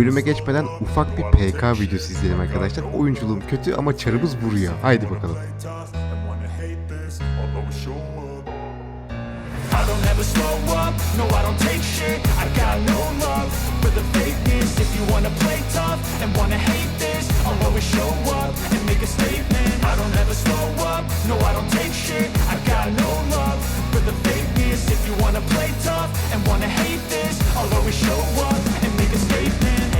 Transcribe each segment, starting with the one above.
bölüme geçmeden ufak bir PK videosu izleyelim arkadaşlar. Oyunculuğum kötü ama çarımız vuruyor. Haydi bakalım. If you wanna play tough and wanna hate this I'll always show up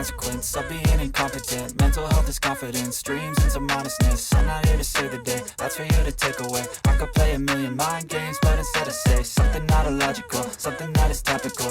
consequence of being incompetent. Mental health is confidence, dreams and some honestness I'm not here to save the day, that's for you to take away. I could play a million mind games, but instead I say Something not illogical, something that is topical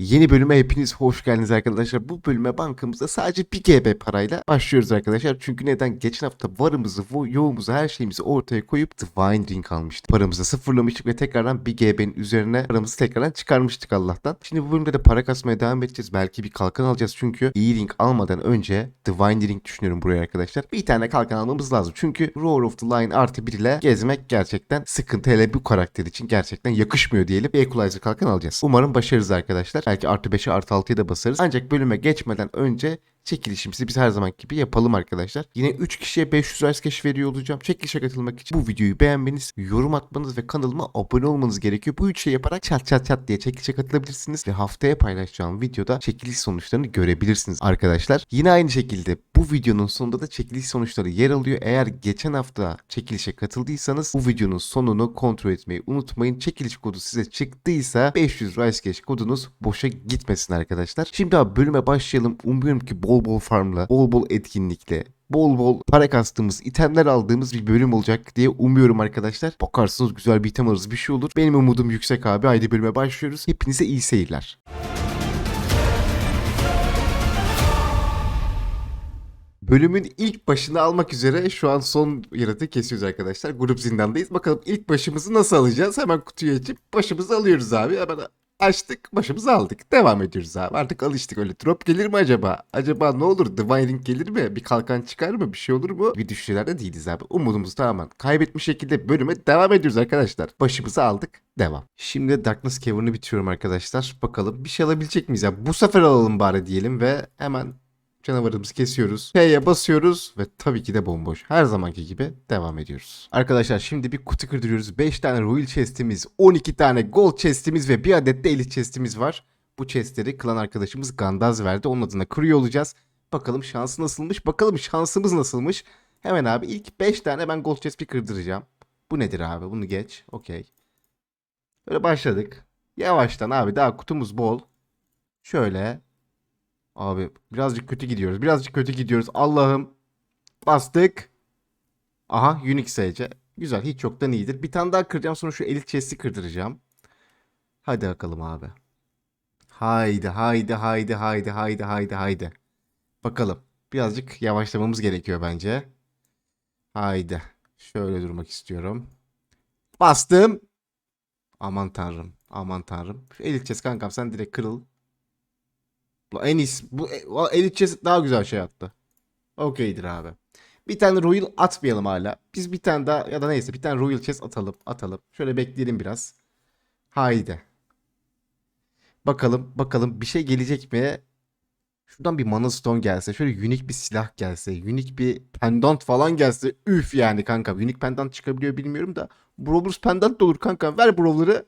Yeni bölüme hepiniz hoş geldiniz arkadaşlar. Bu bölüme bankamızda sadece 1 GB parayla başlıyoruz arkadaşlar. Çünkü neden? Geçen hafta varımızı, yoğumuzu, her şeyimizi ortaya koyup Divine Ring almıştık. Paramızı sıfırlamıştık ve tekrardan 1 GB'nin üzerine paramızı tekrardan çıkarmıştık Allah'tan. Şimdi bu bölümde de para kasmaya devam edeceğiz. Belki bir kalkan alacağız çünkü iyi ring almadan önce Divine Ring düşünüyorum buraya arkadaşlar. Bir tane kalkan almamız lazım. Çünkü Roar of the Lion artı 1 ile gezmek gerçekten sıkıntı. Hele bu karakter için gerçekten yakışmıyor diyelim. Bir Equalizer kalkan alacağız. Umarım başarırız arkadaşlar. Belki artı 5'e artı 6'ya da basarız. Ancak bölüme geçmeden önce çekilişimizi biz her zaman gibi yapalım arkadaşlar. Yine 3 kişiye 500 Rice Cash veriyor olacağım. Çekilişe katılmak için bu videoyu beğenmeniz, yorum atmanız ve kanalıma abone olmanız gerekiyor. Bu üç şey yaparak çat çat çat diye çekilişe katılabilirsiniz ve haftaya paylaşacağım videoda çekiliş sonuçlarını görebilirsiniz arkadaşlar. Yine aynı şekilde bu videonun sonunda da çekiliş sonuçları yer alıyor. Eğer geçen hafta çekilişe katıldıysanız bu videonun sonunu kontrol etmeyi unutmayın. Çekiliş kodu size çıktıysa 500 Rice Cash kodunuz boşa gitmesin arkadaşlar. Şimdi abi bölüme başlayalım. Umuyorum ki bol bol farmla, bol bol etkinlikle, bol bol para kastığımız, itemler aldığımız bir bölüm olacak diye umuyorum arkadaşlar. Bakarsınız güzel bir item alırız bir şey olur. Benim umudum yüksek abi. Haydi bölüme başlıyoruz. Hepinize iyi seyirler. Bölümün ilk başını almak üzere şu an son yaratığı kesiyoruz arkadaşlar. Grup zindandayız. Bakalım ilk başımızı nasıl alacağız? Hemen kutuyu açıp başımızı alıyoruz abi. Hemen açtık başımızı aldık. Devam ediyoruz abi. Artık alıştık öyle. Drop gelir mi acaba? Acaba ne olur? Divine Ring gelir mi? Bir kalkan çıkar mı? Bir şey olur mu? Bir düşüncelerde değiliz abi. Umudumuzu tamamen kaybetmiş şekilde bölüme devam ediyoruz arkadaşlar. Başımızı aldık. Devam. Şimdi Darkness Caver'ını bitiriyorum arkadaşlar. Bakalım bir şey alabilecek miyiz ya? Bu sefer alalım bari diyelim ve hemen canavarımızı kesiyoruz. P'ye basıyoruz ve tabii ki de bomboş. Her zamanki gibi devam ediyoruz. Arkadaşlar şimdi bir kutu kırdırıyoruz. 5 tane Royal chest'imiz, 12 tane Gold chest'imiz ve bir adet de Elite chest'imiz var. Bu chestleri klan arkadaşımız Gandaz verdi. Onun adına kırıyor olacağız. Bakalım şansı nasılmış? Bakalım şansımız nasılmış? Hemen abi ilk 5 tane ben gold chest bir kırdıracağım. Bu nedir abi? Bunu geç. Okey. Böyle başladık. Yavaştan abi daha kutumuz bol. Şöyle. Abi birazcık kötü gidiyoruz. Birazcık kötü gidiyoruz. Allah'ım. Bastık. Aha Unique SC. Güzel hiç yoktan iyidir. Bir tane daha kıracağım sonra şu elit chest'i kırdıracağım. Hadi bakalım abi. Haydi haydi haydi haydi haydi haydi haydi. Bakalım. Birazcık yavaşlamamız gerekiyor bence. Haydi. Şöyle durmak istiyorum. Bastım. Aman tanrım. Aman tanrım. Elit chest kankam sen direkt kırıl. En iyisi. Bu o elit chest daha güzel şey attı. Okeydir abi. Bir tane Royal atmayalım hala. Biz bir tane daha ya da neyse bir tane Royal chest atalım. Atalım. Şöyle bekleyelim biraz. Haydi. Bakalım bakalım bir şey gelecek mi? Şuradan bir Mana Stone gelse. Şöyle unique bir silah gelse. Unique bir pendant falan gelse. Üf yani kanka. Unique pendant çıkabiliyor bilmiyorum da. Brawlers pendant da olur kanka. Ver Brawler'ı.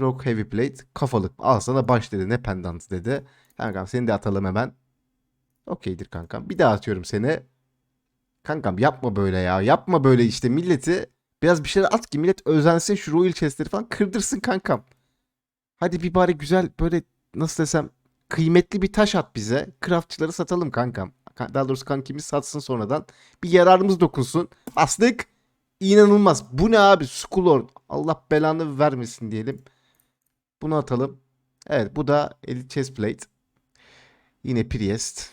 Rock Heavy Plate. Kafalık. Al sana baş dedi. Ne pendant dedi. Kankam seni de atalım hemen. Okeydir kankam. Bir daha atıyorum seni. Kankam yapma böyle ya. Yapma böyle işte milleti. Biraz bir şeyler at ki millet özensin şu Royal Chest'leri falan kırdırsın kankam. Hadi bir bari güzel böyle nasıl desem kıymetli bir taş at bize. Craftçıları satalım kankam. Ka- Daha doğrusu kankimiz satsın sonradan. Bir yararımız dokunsun. Bastık. İnanılmaz. Bu ne abi? Skullord. Allah belanı vermesin diyelim. Bunu atalım. Evet bu da Elite Chest Plate. Yine Priest.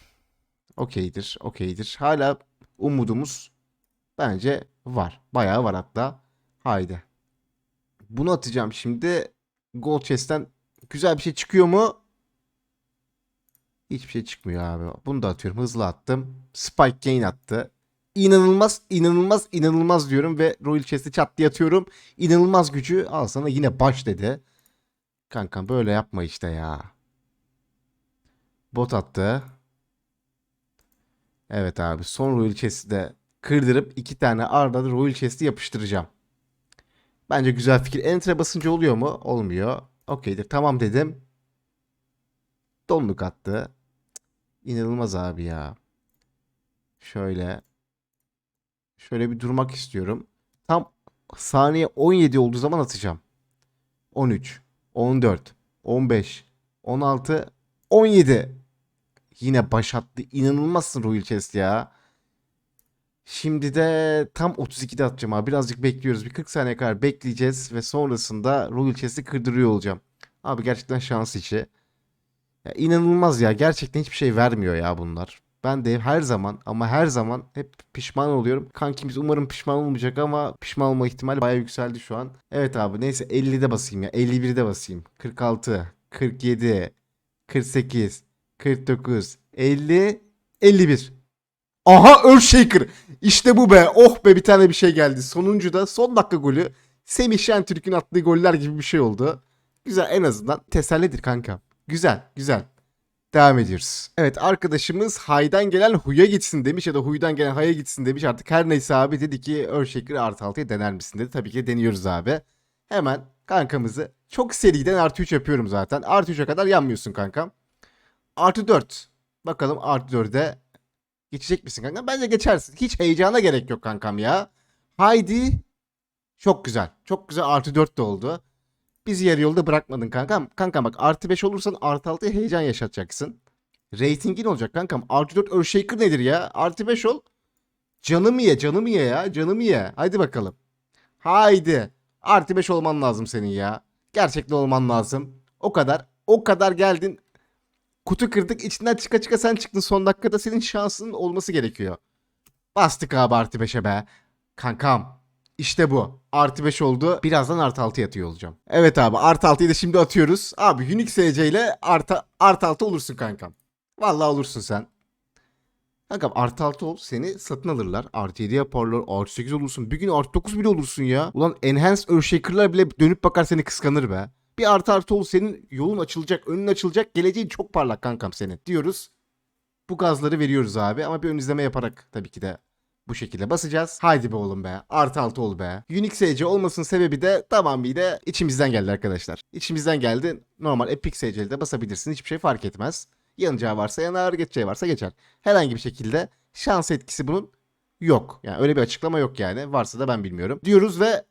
Okeydir. Okeydir. Hala umudumuz bence var. Bayağı var hatta. Haydi. Bunu atacağım şimdi. Gold Chest'ten güzel bir şey çıkıyor mu? Hiçbir şey çıkmıyor abi. Bunu da atıyorum. Hızlı attım. Spike Gain attı. İnanılmaz, inanılmaz, inanılmaz diyorum ve Royal Chest'i çat diye atıyorum. İnanılmaz gücü al sana yine baş dedi. Kankam böyle yapma işte ya. Bot attı. Evet abi son Royal Chest'i de kırdırıp iki tane arda arda Royal Chest'i yapıştıracağım. Bence güzel fikir. Enter'e basınca oluyor mu? Olmuyor. Okeydir. Tamam dedim. Donluk attı. İnanılmaz abi ya. Şöyle. Şöyle bir durmak istiyorum. Tam saniye 17 olduğu zaman atacağım. 13, 14, 15, 16, 17. Yine baş attı. İnanılmazsın Royal Chest ya. Şimdi de tam 32'de atacağım abi. Birazcık bekliyoruz. Bir 40 saniye kadar bekleyeceğiz ve sonrasında Royal Chest'i kırdırıyor olacağım. Abi gerçekten şans işi. Ya inanılmaz ya. Gerçekten hiçbir şey vermiyor ya bunlar. Ben de her zaman ama her zaman hep pişman oluyorum. Kankimiz umarım pişman olmayacak ama pişman olma ihtimali bayağı yükseldi şu an. Evet abi neyse 50'de basayım ya. 51'de basayım. 46, 47, 48, 49, 50, 51. Aha Earthshaker. İşte bu be. Oh be bir tane bir şey geldi. Sonuncu da son dakika golü. Semih Şentürk'ün attığı goller gibi bir şey oldu. Güzel en azından tesellidir kanka. Güzel güzel. Devam ediyoruz. Evet arkadaşımız haydan gelen huya gitsin demiş ya da huydan gelen haya gitsin demiş. Artık her neyse abi dedi ki Earthshaker artı 6'ya dener misin dedi. Tabii ki deniyoruz abi. Hemen kankamızı çok seriden artı 3 yapıyorum zaten. Artı 3'e kadar yanmıyorsun kankam. Artı 4. Bakalım artı 4'e geçecek misin kanka? Bence geçersin. Hiç heyecana gerek yok kankam ya. Haydi. Çok güzel. Çok güzel artı 4 de oldu. Bizi yarı yolda bırakmadın kankam. Kankam bak artı 5 olursan artı 6'ya heyecan yaşatacaksın. Ratingin olacak kankam. Artı 4 Earthshaker nedir ya? Artı 5 ol. Canımı ye canımı ye ya. Canımı ye. Haydi bakalım. Haydi. Artı 5 olman lazım senin ya. Gerçekten olman lazım. O kadar. O kadar geldin. Kutu kırdık. içinden çıka çıka sen çıktın. Son dakikada senin şansının olması gerekiyor. Bastık abi artı 5'e be. Kankam. İşte bu. Artı 5 oldu. Birazdan artı 6 yatıyor olacağım. Evet abi artı 6'yı da şimdi atıyoruz. Abi Unique SC ile artı, artı 6 olursun kankam. Vallahi olursun sen. Kankam artı 6 ol seni satın alırlar. Artı 7 yaparlar. Artı 8 olursun. Bir gün artı 9 bile olursun ya. Ulan Enhanced Earthshaker'lar bile dönüp bakar seni kıskanır be. Bir artı artı ol senin yolun açılacak. Önün açılacak. Geleceğin çok parlak kankam senin diyoruz. Bu gazları veriyoruz abi ama bir ön izleme yaparak tabii ki de Bu şekilde basacağız. Haydi be oğlum be. Artı altı ol be. Unique SC olmasının sebebi de tamamıyla içimizden geldi arkadaşlar. İçimizden geldi. Normal Epic SC'de de basabilirsin. Hiçbir şey fark etmez. Yanacağı varsa yanar, geçeceği varsa geçer. Herhangi bir şekilde şans etkisi bunun yok. Yani öyle bir açıklama yok yani. Varsa da ben bilmiyorum. Diyoruz ve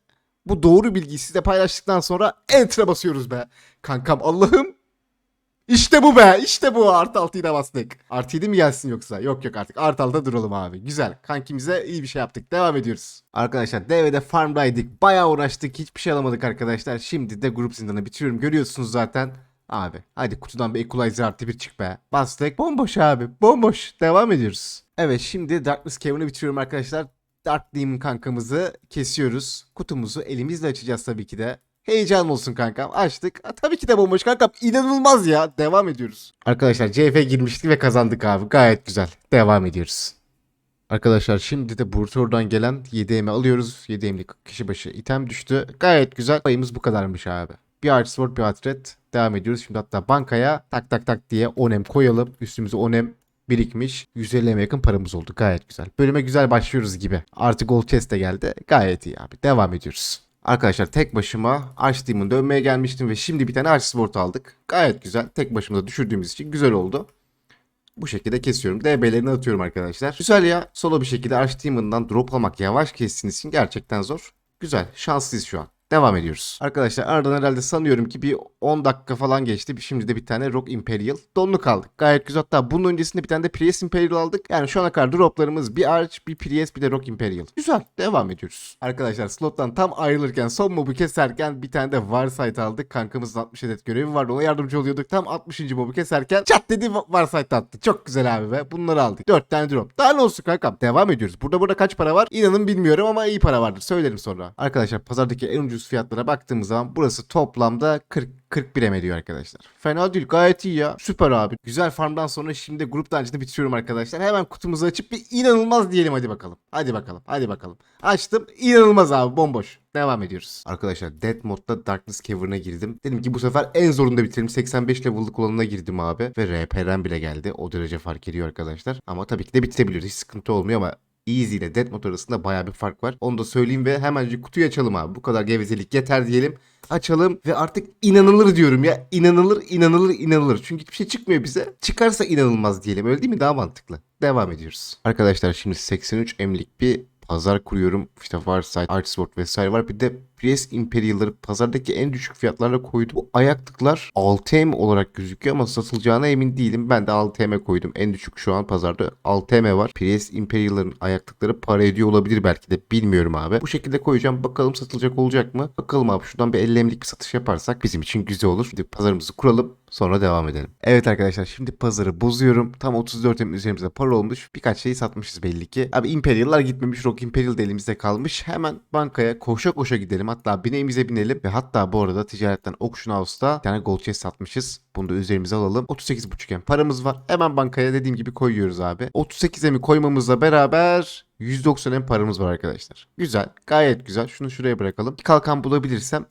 bu doğru bilgiyi size paylaştıktan sonra enter'a basıyoruz be. Kankam Allah'ım. İşte bu be. işte bu. Artı 6'yı da bastık. Artı 7 mi gelsin yoksa? Yok yok artık. Artı 6'da duralım abi. Güzel. Kankimize iyi bir şey yaptık. Devam ediyoruz. Arkadaşlar DV'de farmdaydık. Bayağı uğraştık. Hiçbir şey alamadık arkadaşlar. Şimdi de grup zindanı bitiriyorum. Görüyorsunuz zaten. Abi hadi kutudan bir equalizer artı bir çık be. Bastık. Bomboş abi. Bomboş. Devam ediyoruz. Evet şimdi Darkness Caver'ını bitiriyorum arkadaşlar. Dark Demon kankamızı kesiyoruz. Kutumuzu elimizle açacağız tabii ki de. Heyecan olsun kankam. Açtık. Ha, tabii ki de bomboş kankam. İnanılmaz ya. Devam ediyoruz. Arkadaşlar CF girmiştik ve kazandık abi. Gayet güzel. Devam ediyoruz. Arkadaşlar şimdi de Burtor'dan gelen 7M'i alıyoruz. 7M'lik kişi başı item düştü. Gayet güzel. Payımız bu kadarmış abi. Bir Archsword bir Atret. Devam ediyoruz. Şimdi hatta bankaya tak tak tak diye 10M koyalım. Üstümüze 10M birikmiş. 150'ye yakın paramız oldu. Gayet güzel. Bölüme güzel başlıyoruz gibi. Artık Gold Chest de geldi. Gayet iyi abi. Devam ediyoruz. Arkadaşlar tek başıma Arch Demon dönmeye gelmiştim ve şimdi bir tane Arch Sword aldık. Gayet güzel. Tek başımıza düşürdüğümüz için güzel oldu. Bu şekilde kesiyorum. DB'lerini atıyorum arkadaşlar. Güzel ya. Solo bir şekilde Arch Demon'dan drop almak yavaş kestiğiniz için gerçekten zor. Güzel. Şanslıyız şu an. Devam ediyoruz. Arkadaşlar aradan herhalde sanıyorum ki bir 10 dakika falan geçti. Şimdi de bir tane Rock Imperial donluk aldık. Gayet güzel. Hatta bunun öncesinde bir tane de Prius Imperial aldık. Yani şu ana kadar droplarımız bir Arch, bir Prius, bir de Rock Imperial. Güzel. Devam ediyoruz. Arkadaşlar slottan tam ayrılırken son mobu keserken bir tane de Warsight aldık. Kankamızın 60 adet görevi vardı. Ona yardımcı oluyorduk. Tam 60. mobu keserken çat dedi Warsight attı. Çok güzel abi be. Bunları aldık. 4 tane drop. Daha ne olsun kankam. Devam ediyoruz. Burada burada kaç para var? İnanın bilmiyorum ama iyi para vardır. Söylerim sonra. Arkadaşlar pazardaki en ucuz fiyatlara baktığımız zaman burası toplamda 40 41 em ediyor arkadaşlar. Fena değil gayet iyi ya. Süper abi. Güzel farmdan sonra şimdi grup dancını bitiriyorum arkadaşlar. Hemen kutumuzu açıp bir inanılmaz diyelim hadi bakalım. Hadi bakalım. Hadi bakalım. Açtım. İnanılmaz abi bomboş. Devam ediyoruz. Arkadaşlar Death modda Darkness Caver'ına girdim. Dedim ki bu sefer en zorunda bitirelim. 85 level'lık olanına girdim abi. Ve RP'den bile geldi. O derece fark ediyor arkadaşlar. Ama tabii ki de bitirebiliyoruz. Hiç sıkıntı olmuyor ama Easy ile Death Mode arasında baya bir fark var. Onu da söyleyeyim ve hemencik kutuyu açalım abi. Bu kadar gevezelik yeter diyelim. Açalım ve artık inanılır diyorum ya. İnanılır, inanılır, inanılır. Çünkü hiçbir şey çıkmıyor bize. Çıkarsa inanılmaz diyelim. Öyle değil mi? Daha mantıklı. Devam ediyoruz. Arkadaşlar şimdi 83 emlik bir pazar kuruyorum. İşte Warsight, Archsword vesaire var. Bir de Prius Imperial'ları pazardaki en düşük fiyatlarla koydu. Bu ayaklıklar 6M olarak gözüküyor ama satılacağına emin değilim. Ben de 6M koydum. En düşük şu an pazarda 6M var. Prius Imperial'ların ayaklıkları para ediyor olabilir belki de. Bilmiyorum abi. Bu şekilde koyacağım. Bakalım satılacak olacak mı? Bakalım abi. Şuradan bir 50M'lik bir satış yaparsak bizim için güzel olur. Şimdi pazarımızı kuralım. Sonra devam edelim. Evet arkadaşlar şimdi pazarı bozuyorum. Tam 34 em üzerimizde para olmuş. Birkaç şeyi satmışız belli ki. Abi Imperial'lar gitmemiş. Rock Imperial da elimizde kalmış. Hemen bankaya koşa koşa gidelim. Hatta bineğimize binelim. Ve hatta bu arada ticaretten Auction House'da bir tane gold chest satmışız. Bunu da üzerimize alalım. 38,5 em paramız var. Hemen bankaya dediğim gibi koyuyoruz abi. 38 emi koymamızla beraber 190 em paramız var arkadaşlar. Güzel. Gayet güzel. Şunu şuraya bırakalım. Bir kalkan bulabilirsem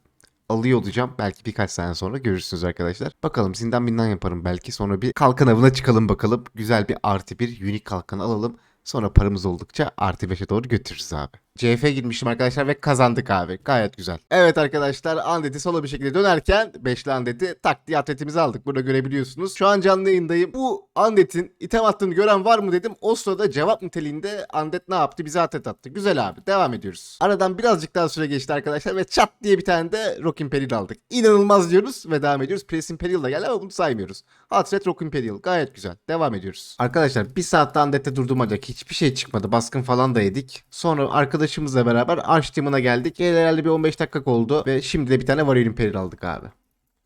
alıyor olacağım. Belki birkaç sene sonra görürsünüz arkadaşlar. Bakalım zindan bindan yaparım belki. Sonra bir kalkan avına çıkalım bakalım. Güzel bir artı bir unique kalkan alalım. Sonra paramız oldukça artı 5'e doğru götürürüz abi. CF girmiştim arkadaşlar ve kazandık abi. Gayet güzel. Evet arkadaşlar Undead'i solo bir şekilde dönerken 5'li Undead'i tak diye atletimizi aldık. Burada görebiliyorsunuz. Şu an canlı yayındayım. Bu Undead'in item attığını gören var mı dedim. O sırada cevap niteliğinde Undead ne yaptı? Bize atlet attı. Güzel abi. Devam ediyoruz. Aradan birazcık daha süre geçti arkadaşlar ve çat diye bir tane de Rock Imperial aldık. İnanılmaz diyoruz ve devam ediyoruz. Press Imperial da geldi ama bunu saymıyoruz. Hatred Rock Imperial. Gayet güzel. Devam ediyoruz. Arkadaşlar bir saatte Undead'de durdum ancak hiçbir şey çıkmadı. Baskın falan da yedik. Sonra arkadaşımızla beraber Arch Demon'a geldik. Herhalde bir 15 dakika oldu ve şimdi de bir tane Warrior Imperial aldık abi.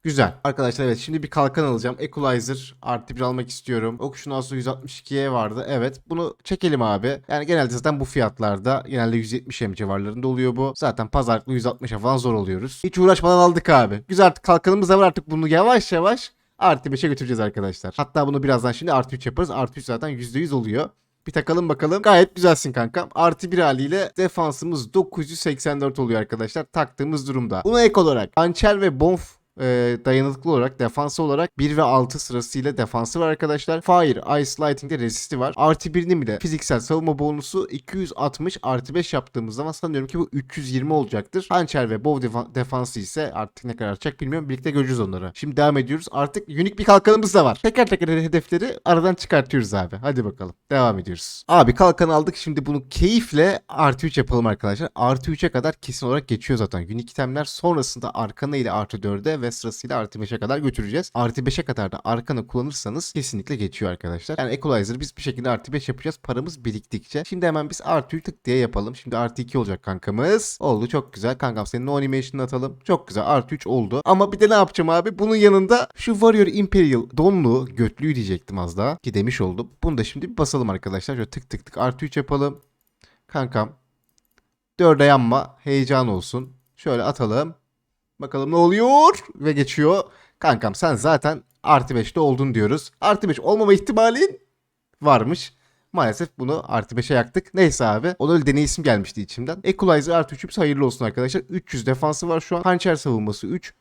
Güzel. Arkadaşlar evet şimdi bir kalkan alacağım. Equalizer artı bir almak istiyorum. Okuşun aslında 162'ye vardı. Evet bunu çekelim abi. Yani genelde zaten bu fiyatlarda genelde 170 M civarlarında oluyor bu. Zaten pazarlıklı 160'a falan zor oluyoruz. Hiç uğraşmadan aldık abi. Güzel artık kalkanımız da var artık bunu yavaş yavaş artı 5'e götüreceğiz arkadaşlar. Hatta bunu birazdan şimdi artı 3 yaparız. Artı 3 zaten %100 oluyor. Bir takalım bakalım. Gayet güzelsin kankam. Artı bir haliyle defansımız 984 oluyor arkadaşlar. Taktığımız durumda. Buna ek olarak hançer ve bonf e, dayanıklı olarak defansı olarak 1 ve 6 sırasıyla defansı var arkadaşlar. Fire, Ice, Lightning'de resisti var. Artı birinin bile fiziksel savunma bonusu 260 artı 5 yaptığımız zaman sanıyorum ki bu 320 olacaktır. Hançer ve Bow defa- defansı ise artık ne kadar artacak bilmiyorum. Birlikte göreceğiz onları. Şimdi devam ediyoruz. Artık unik bir kalkanımız da var. Teker teker hedefleri aradan çıkartıyoruz abi. Hadi bakalım. Devam ediyoruz. Abi kalkan aldık. Şimdi bunu keyifle artı 3 yapalım arkadaşlar. Artı 3'e kadar kesin olarak geçiyor zaten. Unik itemler sonrasında arkana ile artı 4'e ve sırasıyla artı 5'e kadar götüreceğiz. Artı 5'e kadar da arkana kullanırsanız kesinlikle geçiyor arkadaşlar. Yani Equalizer'ı biz bir şekilde artı 5 yapacağız. Paramız biriktikçe. Şimdi hemen biz artı 3 tık diye yapalım. Şimdi artı 2 olacak kankamız. Oldu çok güzel. Kankam senin o animation'ını atalım. Çok güzel. Artı 3 oldu. Ama bir de ne yapacağım abi? Bunun yanında şu Warrior Imperial donlu götlüğü diyecektim az daha. Ki demiş oldum. Bunu da şimdi bir basalım arkadaşlar. Şöyle tık tık tık artı 3 yapalım. Kankam. Dörde yanma. Heyecan olsun. Şöyle atalım. Bakalım ne oluyor? Ve geçiyor. Kankam sen zaten artı 5'te oldun diyoruz. Artı 5 olmama ihtimalin varmış. Maalesef bunu artı 5'e yaktık. Neyse abi. O da öyle deney isim gelmişti içimden. Equalizer artı 3'ümüz hayırlı olsun arkadaşlar. 300 defansı var şu an. Hançer savunması 3.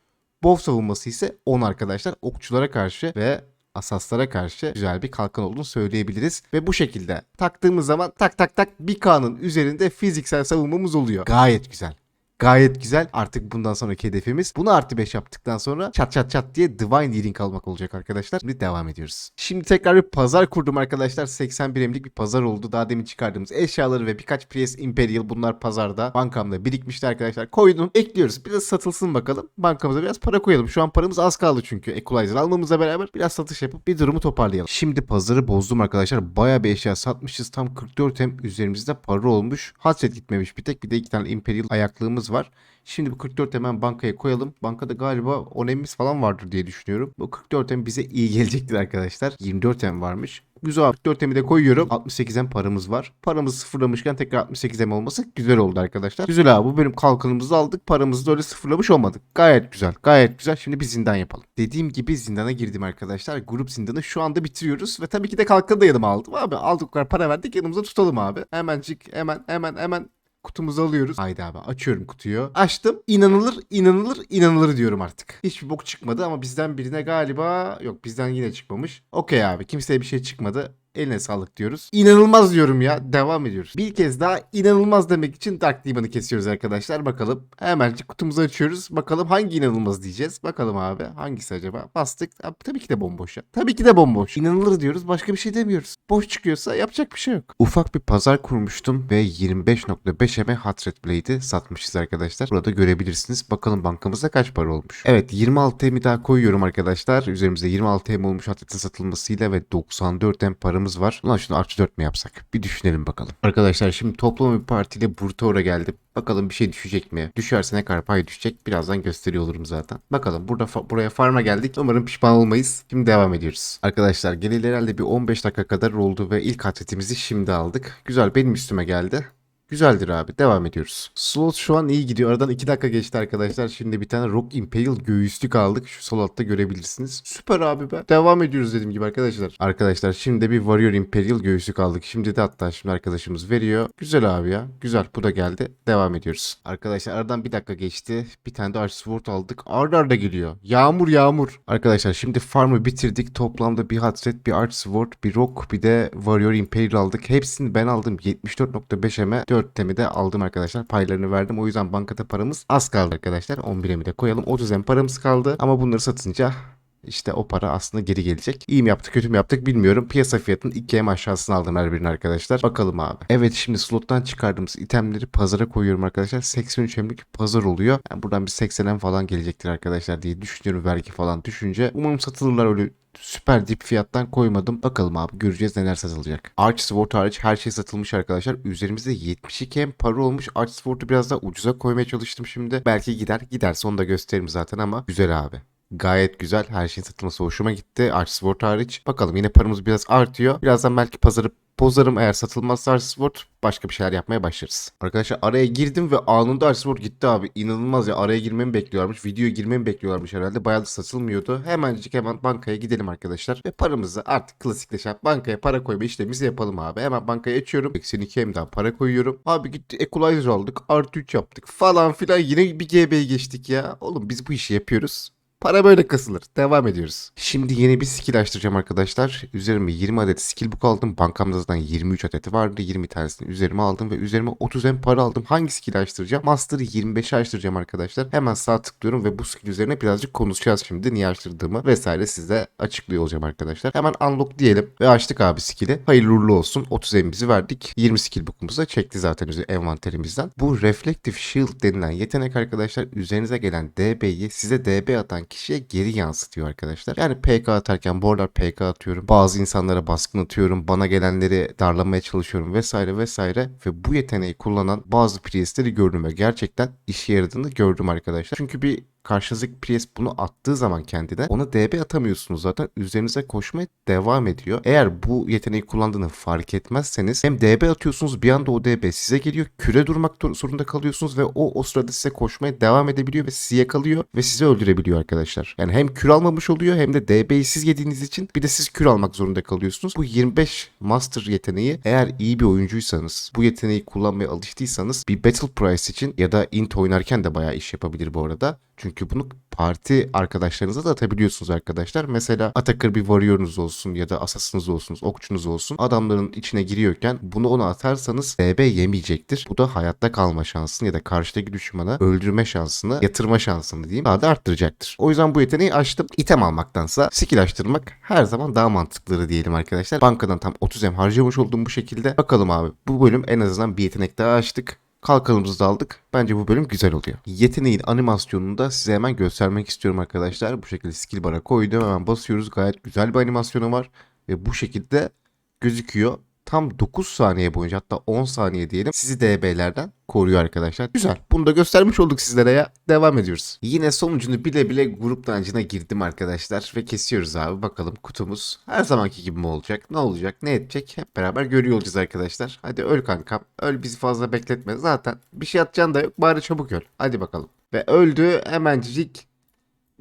Bov savunması ise 10 arkadaşlar. Okçulara karşı ve asaslara karşı güzel bir kalkan olduğunu söyleyebiliriz. Ve bu şekilde taktığımız zaman tak tak tak 1K'nın üzerinde fiziksel savunmamız oluyor. Gayet güzel. Gayet güzel. Artık bundan sonraki hedefimiz bunu artı 5 yaptıktan sonra çat çat çat diye Divine Healing almak olacak arkadaşlar. Şimdi devam ediyoruz. Şimdi tekrar bir pazar kurdum arkadaşlar. 81 emlik bir pazar oldu. Daha demin çıkardığımız eşyaları ve birkaç Prius Imperial bunlar pazarda bankamda birikmişti arkadaşlar. Koydum. Ekliyoruz. Biraz satılsın bakalım. Bankamıza biraz para koyalım. Şu an paramız az kaldı çünkü. Equalizer almamızla beraber biraz satış yapıp bir durumu toparlayalım. Şimdi pazarı bozdum arkadaşlar. Bayağı bir eşya satmışız. Tam 44 hem üzerimizde para olmuş. Hasret gitmemiş bir tek. Bir de iki tane Imperial ayaklığımız var. Şimdi bu 44 hemen bankaya koyalım. Bankada galiba 10 emimiz falan vardır diye düşünüyorum. Bu 44 em bize iyi gelecektir arkadaşlar. 24 em varmış. Güzel 44 emi de koyuyorum. 68 em paramız var. Paramızı sıfırlamışken tekrar 68 em olması güzel oldu arkadaşlar. Güzel abi bu bölüm kalkanımızı aldık. Paramızı da öyle sıfırlamış olmadık. Gayet güzel. Gayet güzel. Şimdi bir zindan yapalım. Dediğim gibi zindana girdim arkadaşlar. Grup zindanı şu anda bitiriyoruz. Ve tabii ki de kalkanı da yanıma aldım abi. Aldık kadar para verdik yanımıza tutalım abi. Hemencik hemen hemen hemen Kutumuzu alıyoruz. Haydi abi açıyorum kutuyu. Açtım. İnanılır, inanılır, inanılır diyorum artık. Hiçbir bok çıkmadı ama bizden birine galiba yok bizden yine çıkmamış. Okey abi kimseye bir şey çıkmadı. Eline sağlık diyoruz. İnanılmaz diyorum ya. Devam ediyoruz. Bir kez daha inanılmaz demek için Dark Demon'ı kesiyoruz arkadaşlar. Bakalım. Hemencik kutumuzu açıyoruz. Bakalım hangi inanılmaz diyeceğiz. Bakalım abi. Hangisi acaba? Bastık. Abi, tabii ki de bomboş ya. Tabii ki de bomboş. İnanılır diyoruz. Başka bir şey demiyoruz. Boş çıkıyorsa yapacak bir şey yok. Ufak bir pazar kurmuştum ve 25.5 eme Hatred Blade'i satmışız arkadaşlar. Burada görebilirsiniz. Bakalım bankamızda kaç para olmuş. Evet 26 emi daha koyuyorum arkadaşlar. Üzerimizde 26 em olmuş Hatred'in satılmasıyla ve 94 em paramız var. Ulan şunu artı 4 mi yapsak? Bir düşünelim bakalım. Arkadaşlar şimdi toplama bir partiyle Burtora geldim. Bakalım bir şey düşecek mi? Düşerse ne kadar pay düşecek? Birazdan gösteriyor olurum zaten. Bakalım burada fa- buraya farma geldik. Umarım pişman olmayız. Şimdi devam ediyoruz. Arkadaşlar geleli herhalde bir 15 dakika kadar oldu ve ilk atletimizi şimdi aldık. Güzel benim üstüme geldi. Güzeldir abi. Devam ediyoruz. Slot şu an iyi gidiyor. Aradan 2 dakika geçti arkadaşlar. Şimdi bir tane Rock Imperial göğüslük aldık. Şu sol altta görebilirsiniz. Süper abi be. Devam ediyoruz dediğim gibi arkadaşlar. Arkadaşlar şimdi bir Warrior Imperial göğüslük aldık. Şimdi de hatta şimdi arkadaşımız veriyor. Güzel abi ya. Güzel. Bu da geldi. Devam ediyoruz. Arkadaşlar aradan bir dakika geçti. Bir tane de Arch Sword aldık. Arda arda geliyor. Yağmur yağmur. Arkadaşlar şimdi farmı bitirdik. Toplamda bir Hatred, bir Arch Sword, bir Rock, bir de Warrior Imperial aldık. Hepsini ben aldım. 74.5 eme 4 temi de aldım arkadaşlar. Paylarını verdim. O yüzden bankada paramız az kaldı arkadaşlar. 11 emi de koyalım. 30 em paramız kaldı. Ama bunları satınca işte o para aslında geri gelecek. İyi mi yaptık kötü mü yaptık bilmiyorum. Piyasa fiyatının 2M aşağısına aldım her birini arkadaşlar. Bakalım abi. Evet şimdi slottan çıkardığımız itemleri pazara koyuyorum arkadaşlar. 83 emlik pazar oluyor. Yani buradan bir 80M falan gelecektir arkadaşlar diye düşünüyorum vergi falan düşünce. Umarım satılırlar öyle süper dip fiyattan koymadım. Bakalım abi göreceğiz neler satılacak. Arch Sword hariç her şey satılmış arkadaşlar. Üzerimizde 72 hem para olmuş. Arch Sword'u biraz daha ucuza koymaya çalıştım şimdi. Belki gider. Giderse onu da gösteririm zaten ama güzel abi. Gayet güzel. Her şeyin satılması hoşuma gitti. Arch Sword hariç. Bakalım yine paramız biraz artıyor. Birazdan belki pazarı bozarım. Eğer satılmazsa Arch Sword başka bir şeyler yapmaya başlarız. Arkadaşlar araya girdim ve anında Arch Sword gitti abi. İnanılmaz ya. Araya girmemi bekliyorlarmış. Videoya girmemi bekliyorlarmış herhalde. Bayağı da satılmıyordu. Hemencik hemen bankaya gidelim arkadaşlar. Ve paramızı artık klasikleşen bankaya para koyma işlemimizi yapalım abi. Hemen bankaya açıyorum. 82 hem daha para koyuyorum. Abi gitti Equalizer aldık. Artı 3 yaptık falan filan. Yine bir GB'ye geçtik ya. Oğlum biz bu işi yapıyoruz. Para böyle kasılır. Devam ediyoruz. Şimdi yeni bir skill açtıracağım arkadaşlar. Üzerime 20 adet skill book aldım. Bankamda zaten 23 adeti vardı. 20 tanesini üzerime aldım ve üzerime 30 M para aldım. Hangi skill açtıracağım? Master'ı 25'e açtıracağım arkadaşlar. Hemen sağ tıklıyorum ve bu skill üzerine birazcık konuşacağız şimdi. Niye açtırdığımı vesaire size açıklıyor olacağım arkadaşlar. Hemen unlock diyelim ve açtık abi skill'i. Hayırlı uğurlu olsun. 30 M'imizi verdik. 20 skill book'umuza çekti zaten envanterimizden. Bu Reflective Shield denilen yetenek arkadaşlar üzerinize gelen DB'yi size DB atan kişiye geri yansıtıyor arkadaşlar. Yani PK atarken bu aralar PK atıyorum. Bazı insanlara baskın atıyorum. Bana gelenleri darlamaya çalışıyorum vesaire vesaire. Ve bu yeteneği kullanan bazı priestleri gördüm ve gerçekten işe yaradığını gördüm arkadaşlar. Çünkü bir karşınızdaki priest bunu attığı zaman kendine ona DB atamıyorsunuz zaten üzerinize koşmaya devam ediyor. Eğer bu yeteneği kullandığını fark etmezseniz hem DB atıyorsunuz bir anda o DB size geliyor küre durmak dur- zorunda kalıyorsunuz ve o o sırada size koşmaya devam edebiliyor ve sizi yakalıyor ve sizi öldürebiliyor arkadaşlar. Yani hem kür almamış oluyor hem de DB'yi siz yediğiniz için bir de siz kür almak zorunda kalıyorsunuz. Bu 25 Master yeteneği eğer iyi bir oyuncuysanız bu yeteneği kullanmaya alıştıysanız bir Battle Price için ya da int oynarken de bayağı iş yapabilir bu arada. Çünkü bunu parti arkadaşlarınıza da atabiliyorsunuz arkadaşlar. Mesela Atakır bir warrior'unuz olsun ya da asasınız olsun, okçunuz olsun. Adamların içine giriyorken bunu ona atarsanız DB yemeyecektir. Bu da hayatta kalma şansını ya da karşıdaki düşmanı öldürme şansını, yatırma şansını diyeyim daha da arttıracaktır. O yüzden bu yeteneği açtım. İtem almaktansa skill açtırmak her zaman daha mantıklıdır diyelim arkadaşlar. Bankadan tam 30 M harcamış olduğum bu şekilde. Bakalım abi bu bölüm en azından bir yetenek daha açtık. Kalkanımızı da aldık. Bence bu bölüm güzel oluyor. Yeteneğin animasyonunu da size hemen göstermek istiyorum arkadaşlar. Bu şekilde skill bara koydum. Hemen basıyoruz. Gayet güzel bir animasyonu var. Ve bu şekilde gözüküyor. Tam 9 saniye boyunca hatta 10 saniye diyelim sizi DB'lerden koruyor arkadaşlar. Güzel. Bunu da göstermiş olduk sizlere ya. Devam ediyoruz. Yine sonucunu bile bile grup dancına girdim arkadaşlar ve kesiyoruz abi. Bakalım kutumuz her zamanki gibi mi olacak? Ne olacak? Ne edecek? Hep beraber görüyor olacağız arkadaşlar. Hadi öl kankam. Öl bizi fazla bekletme. Zaten bir şey atacağın da yok. Bari çabuk öl. Hadi bakalım. Ve öldü. Hemencik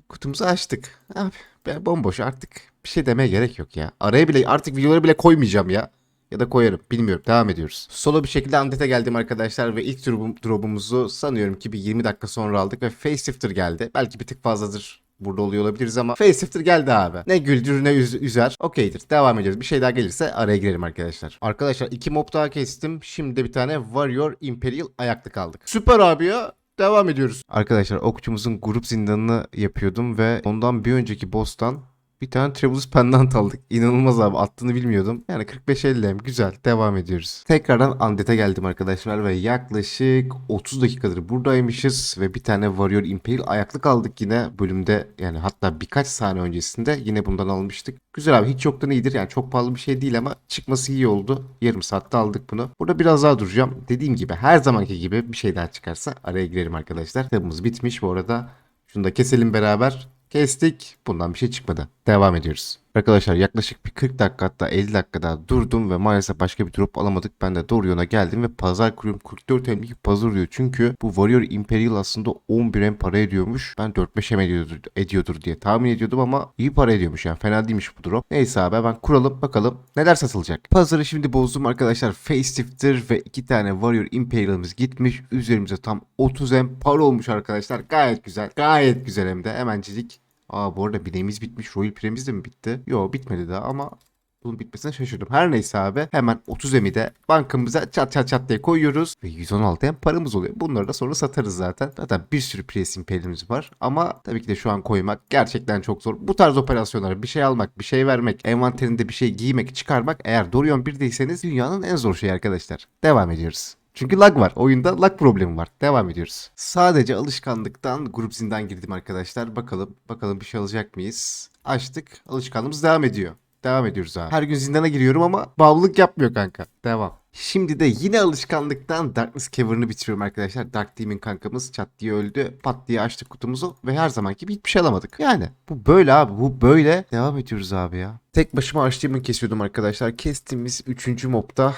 kutumuzu açtık. Abi ben bomboş artık bir şey demeye gerek yok ya. Araya bile artık videoları bile koymayacağım ya. Ya da koyarım. Bilmiyorum. Devam ediyoruz. Solo bir şekilde Undead'e geldim arkadaşlar ve ilk drop'um- drop'umuzu sanıyorum ki bir 20 dakika sonra aldık ve Faceshifter geldi. Belki bir tık fazladır. Burada oluyor olabiliriz ama Faceshifter geldi abi. Ne güldürür ne üz- üzer. Okeydir. Devam ediyoruz. Bir şey daha gelirse araya girelim arkadaşlar. Arkadaşlar iki mob daha kestim. Şimdi de bir tane Warrior Imperial ayaklı kaldık. Süper abi ya. Devam ediyoruz. Arkadaşlar okçumuzun grup zindanını yapıyordum ve ondan bir önceki boss'tan bir tane Travelers Pendant aldık. İnanılmaz abi attığını bilmiyordum. Yani 45-50 hem güzel. Devam ediyoruz. Tekrardan Undead'e geldim arkadaşlar ve yaklaşık 30 dakikadır buradaymışız ve bir tane Warrior Imperial ayaklık aldık yine bölümde yani hatta birkaç saniye öncesinde yine bundan almıştık. Güzel abi hiç yoktan iyidir yani çok pahalı bir şey değil ama çıkması iyi oldu. Yarım saatte aldık bunu. Burada biraz daha duracağım. Dediğim gibi her zamanki gibi bir şey daha çıkarsa araya girelim arkadaşlar. Kitabımız bitmiş bu arada. Şunu da keselim beraber. Kestik. Bundan bir şey çıkmadı. Devam ediyoruz. Arkadaşlar yaklaşık bir 40 dakika hatta 50 dakika daha durdum ve maalesef başka bir drop alamadık. Ben de doğru yola geldim ve pazar kuruyorum. 44 emlik pazar diyor. Çünkü bu Warrior Imperial aslında 11 em para ediyormuş. Ben 4-5 em ediyordur, ediyordur diye tahmin ediyordum ama iyi para ediyormuş yani. Fena değilmiş bu drop. Neyse abi ben kuralım bakalım neler satılacak. Pazarı şimdi bozdum arkadaşlar. Faceshifter ve iki tane Warrior Imperial'ımız gitmiş. Üzerimize tam 30 em para olmuş arkadaşlar. Gayet güzel. Gayet güzel hem de hemencik. Aa bu arada bileğimiz bitmiş. Royal Premier'imiz de mi bitti? Yo bitmedi daha ama bunun bitmesine şaşırdım. Her neyse abi hemen 30 emi de bankamıza çat çat çat diye koyuyoruz. Ve 116 em paramız oluyor. Bunları da sonra satarız zaten. Zaten bir sürü Prius Imperial'imiz var. Ama tabii ki de şu an koymak gerçekten çok zor. Bu tarz operasyonlar bir şey almak, bir şey vermek, envanterinde bir şey giymek, çıkarmak eğer Dorion 1'deyseniz dünyanın en zor şeyi arkadaşlar. Devam ediyoruz. Çünkü lag var. Oyunda lag problemi var. Devam ediyoruz. Sadece alışkanlıktan grup zindan girdim arkadaşlar. Bakalım bakalım bir şey alacak mıyız? Açtık. Alışkanlığımız devam ediyor. Devam ediyoruz abi. Her gün zindana giriyorum ama bağlılık yapmıyor kanka. Devam. Şimdi de yine alışkanlıktan Darkness Caver'ını bitiriyorum arkadaşlar. Dark Demon kankamız çat diye öldü. Pat diye açtık kutumuzu ve her zamanki gibi hiçbir şey alamadık. Yani bu böyle abi bu böyle. Devam ediyoruz abi ya. Tek başıma Arch Demon kesiyordum arkadaşlar. Kestiğimiz 3. mobda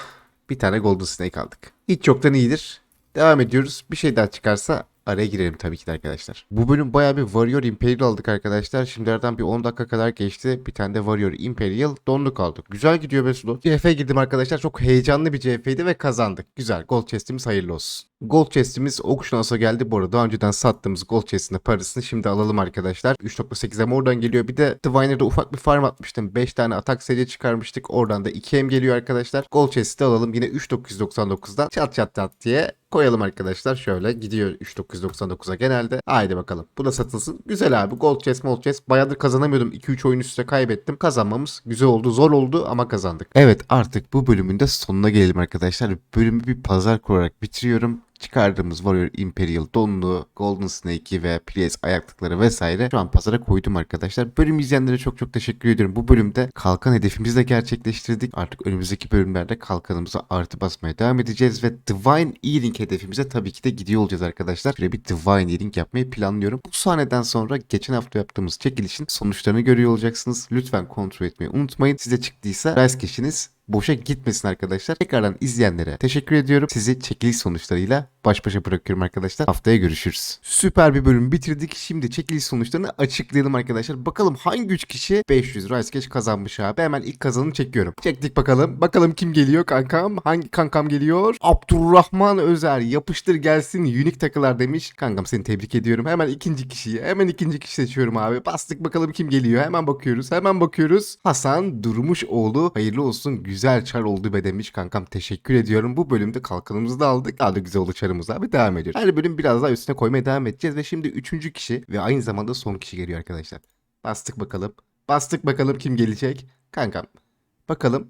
bir tane Golden Snake aldık. Hiç yoktan iyidir. Devam ediyoruz. Bir şey daha çıkarsa araya girelim tabii ki de arkadaşlar. Bu bölüm bayağı bir Warrior Imperial aldık arkadaşlar. Şimdi aradan bir 10 dakika kadar geçti. Bir tane de Warrior Imperial donluk aldık. Güzel gidiyor Mesut. CF girdim arkadaşlar. Çok heyecanlı bir CF'ydi ve kazandık. Güzel. Gold chest'imiz hayırlı olsun. Gold chest'imiz auction'a geldi. Bu arada daha önceden sattığımız gold chest'in parasını şimdi alalım arkadaşlar. 3.8M oradan geliyor. Bir de Diviner'da ufak bir farm atmıştım. 5 tane atak seviye çıkarmıştık. Oradan da 2M geliyor arkadaşlar. Gold chest'i de alalım. Yine 3.999'dan çat çat çat diye koyalım arkadaşlar. Şöyle gidiyor 3.999'a genelde. Haydi bakalım. Bu da satılsın. Güzel abi. Gold chest, mold chest. Bayağıdır kazanamıyordum. 2-3 oyun üstte kaybettim. Kazanmamız güzel oldu. Zor oldu ama kazandık. Evet artık bu bölümün de sonuna gelelim arkadaşlar. Bölümü bir pazar kurarak bitiriyorum çıkardığımız Warrior Imperial donlu, Golden Snake'i ve Prius ayaklıkları vesaire şu an pazara koydum arkadaşlar. Bölüm izleyenlere çok çok teşekkür ediyorum. Bu bölümde kalkan hedefimizi de gerçekleştirdik. Artık önümüzdeki bölümlerde kalkanımıza artı basmaya devam edeceğiz ve Divine Earring hedefimize tabii ki de gidiyor olacağız arkadaşlar. Şöyle bir Divine Earring yapmayı planlıyorum. Bu sahneden sonra geçen hafta yaptığımız çekilişin sonuçlarını görüyor olacaksınız. Lütfen kontrol etmeyi unutmayın. Size çıktıysa Rice Cash'iniz boşa gitmesin arkadaşlar. Tekrardan izleyenlere teşekkür ediyorum. Sizi çekiliş sonuçlarıyla baş başa bırakıyorum arkadaşlar. Haftaya görüşürüz. Süper bir bölüm bitirdik. Şimdi çekiliş sonuçlarını açıklayalım arkadaşlar. Bakalım hangi 3 kişi 500 Rice Cash kazanmış abi. Hemen ilk kazanımı çekiyorum. Çektik bakalım. Bakalım kim geliyor kankam? Hangi kankam geliyor? Abdurrahman Özer. Yapıştır gelsin. Unique takılar demiş. Kankam seni tebrik ediyorum. Hemen ikinci kişiyi. Hemen ikinci kişi seçiyorum abi. Bastık bakalım kim geliyor. Hemen bakıyoruz. Hemen bakıyoruz. Hasan Durmuşoğlu. Hayırlı olsun. Güzel çar oldu be demiş. Kankam teşekkür ediyorum. Bu bölümde kalkanımızı da aldık. Daha da güzel oldu çarımız abi. Devam ediyoruz. Her bölüm biraz daha üstüne koymaya devam edeceğiz. Ve şimdi üçüncü kişi ve aynı zamanda son kişi geliyor arkadaşlar. Bastık bakalım. Bastık bakalım kim gelecek. Kankam. Bakalım.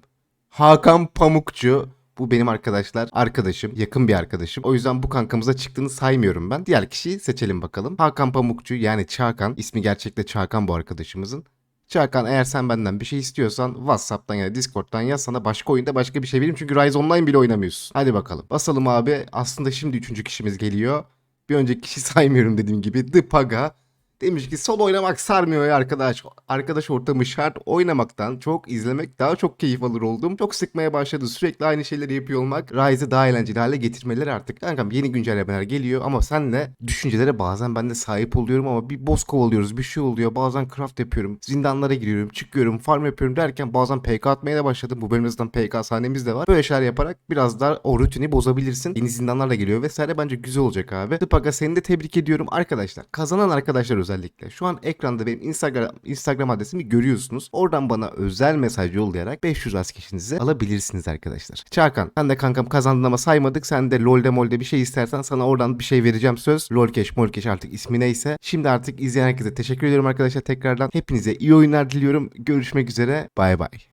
Hakan Pamukçu. Bu benim arkadaşlar, arkadaşım, yakın bir arkadaşım. O yüzden bu kankamıza çıktığını saymıyorum ben. Diğer kişiyi seçelim bakalım. Hakan Pamukçu yani Çakan. ismi gerçekte Çakan bu arkadaşımızın. Çakan eğer sen benden bir şey istiyorsan WhatsApp'tan ya da Discord'dan yaz sana başka oyunda başka bir şey vereyim. Çünkü Rise Online bile oynamıyorsun. Hadi bakalım. Basalım abi. Aslında şimdi üçüncü kişimiz geliyor. Bir önceki kişi saymıyorum dediğim gibi. The Paga. Demiş ki solo oynamak sarmıyor ya arkadaş. Arkadaş ortamı şart oynamaktan çok izlemek daha çok keyif alır oldum. Çok sıkmaya başladı. Sürekli aynı şeyleri yapıyor olmak. Rise'ı daha eğlenceli hale getirmeleri artık. Kankam yeni güncellemeler geliyor ama senle düşüncelere bazen ben de sahip oluyorum ama bir boss kovalıyoruz bir şey oluyor. Bazen craft yapıyorum. Zindanlara giriyorum. Çıkıyorum. Farm yapıyorum derken bazen PK atmaya da başladım. Bu bölümde zaten PK sahnemiz de var. Böyle şeyler yaparak biraz daha o rutini bozabilirsin. Yeni zindanlar da geliyor vesaire. Bence güzel olacak abi. Tıpaga seni de tebrik ediyorum arkadaşlar. Kazanan arkadaşlar özellikle. Şu an ekranda benim Instagram Instagram adresimi görüyorsunuz. Oradan bana özel mesaj yollayarak 500 az kişinizi alabilirsiniz arkadaşlar. Çakan sen de kankam kazandın ama saymadık. Sen de LoL'de molde bir şey istersen sana oradan bir şey vereceğim söz. LoLcash, Molcash artık ismi neyse. Şimdi artık izleyen herkese teşekkür ediyorum arkadaşlar tekrardan. Hepinize iyi oyunlar diliyorum. Görüşmek üzere. Bay bay.